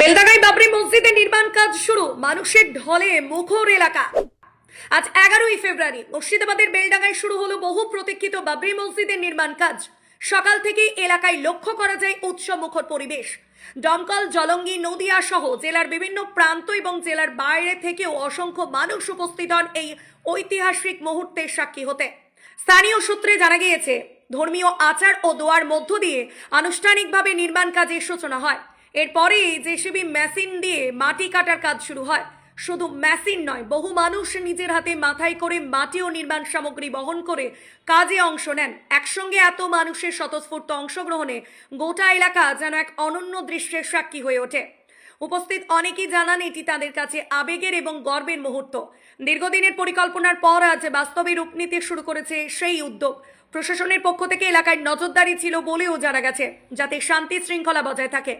বেলডাঙ্গাই বাবরি মসজিদে নির্মাণ কাজ শুরু, মানুষের ঢলে মুখর এলাকা। আজ এগারোই ফেব্রুয়ারি, মুর্শিদাবাদের বেলডাঙ্গায় শুরু হলো বহু প্রতীক্ষিত বাবরি মসজিদের নির্মাণ কাজ। সকাল থেকেই এলাকায় লক্ষ্য করা যায় উৎসব মুখর পরিবেশ। দমকল, জলঙ্গি, নদিয়া সহ জেলার বিভিন্ন প্রান্ত এবং জেলার বাইরে থেকেও অসংখ্য মানুষ উপস্থিত হন এই ঐতিহাসিক মুহূর্তের সাক্ষী হতে। স্থানীয় সূত্রে জানা গিয়েছে, ধর্মীয় আচার ও দোয়ার মধ্য দিয়ে আনুষ্ঠানিকভাবে নির্মাণ কাজের সূচনা হয়। এরপরেই জেসিবি মেশিন দিয়ে মাটি কাটার কাজ শুরু হয়। শুধু মেশিন নয়, বহু মানুষ নিজের হাতে মাথায় করে মাটি ও নির্মাণ সামগ্রী বহন করে কাজে অংশ নেন। একসঙ্গে এত মানুষের স্বতঃস্ফূর্ত অংশগ্রহণে গোটা এলাকা যেন এক অনন্য দৃশ্যের সাক্ষী হয়ে ওঠে। উপস্থিত অনেকেই জানান এটি তাদের কাছে আবেগের এবং গর্বের মুহূর্ত। দীর্ঘদিনের পরিকল্পনার পর আজ বাস্তবে রূপ নিতে শুরু করেছে সেই উদ্যোগ। প্রশাসনের পক্ষ থেকে এলাকায় নজরদারি ছিল বলেও জানা গেছে যাতে শান্তি শৃঙ্খলা বজায় থাকে।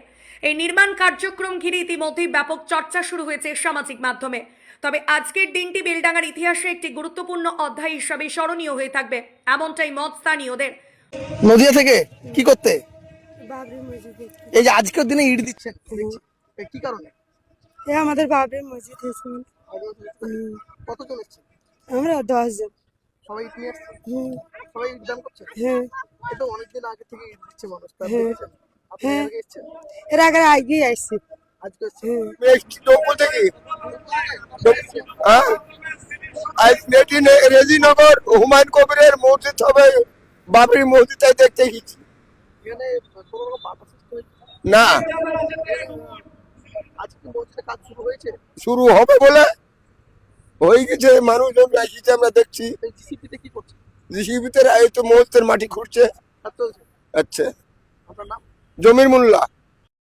এই নির্মাণ কার্যক্রম ঘিরে ইতিমধ্যেই ব্যাপক চর্চা শুরু হয়েছে সামাজিক মাধ্যমে। তবে আজকের দিনটি বেলডাঙ্গার ইতিহাসে একটি গুরুত্বপূর্ণ অধ্যায় হিসাবে স্মরণীয় হয়ে থাকবে এমনটাই মত স্থানীয়দের। নদিয়া থেকে কি করতে। এই যে আজকের দিনে ইট। এ কি কারণে? এ আমাদের বাবরি মসজিদ হয়েছে। কতজন এসছেন? আমরা দশ জন সবাই ইট নিয়ে আসছেন? হুম, সবাই ইট দান করছে হ্যাঁ এটা অনেকদিন আগে থেকে ইট দিচ্ছে মানুষ হ্যাঁ। হ্যাঁ। এর আগে এসছেন? এর আগে আগে আসছি। আজকে কি হ্যাঁ? আজ নেটি রেজিনগর হুমায়ুন কবিরের মসজিদ হবে। বাবরি মসজিদ দেখতে গেছি। না। শুরু হবে বলে হয়ে গেছে মানুষজন এসেছে আমরা দেখছি। জিসিবিতে এই তো মসজিদের মাটি খুঁড়ছে। আচ্ছা। জমির মোল্লা।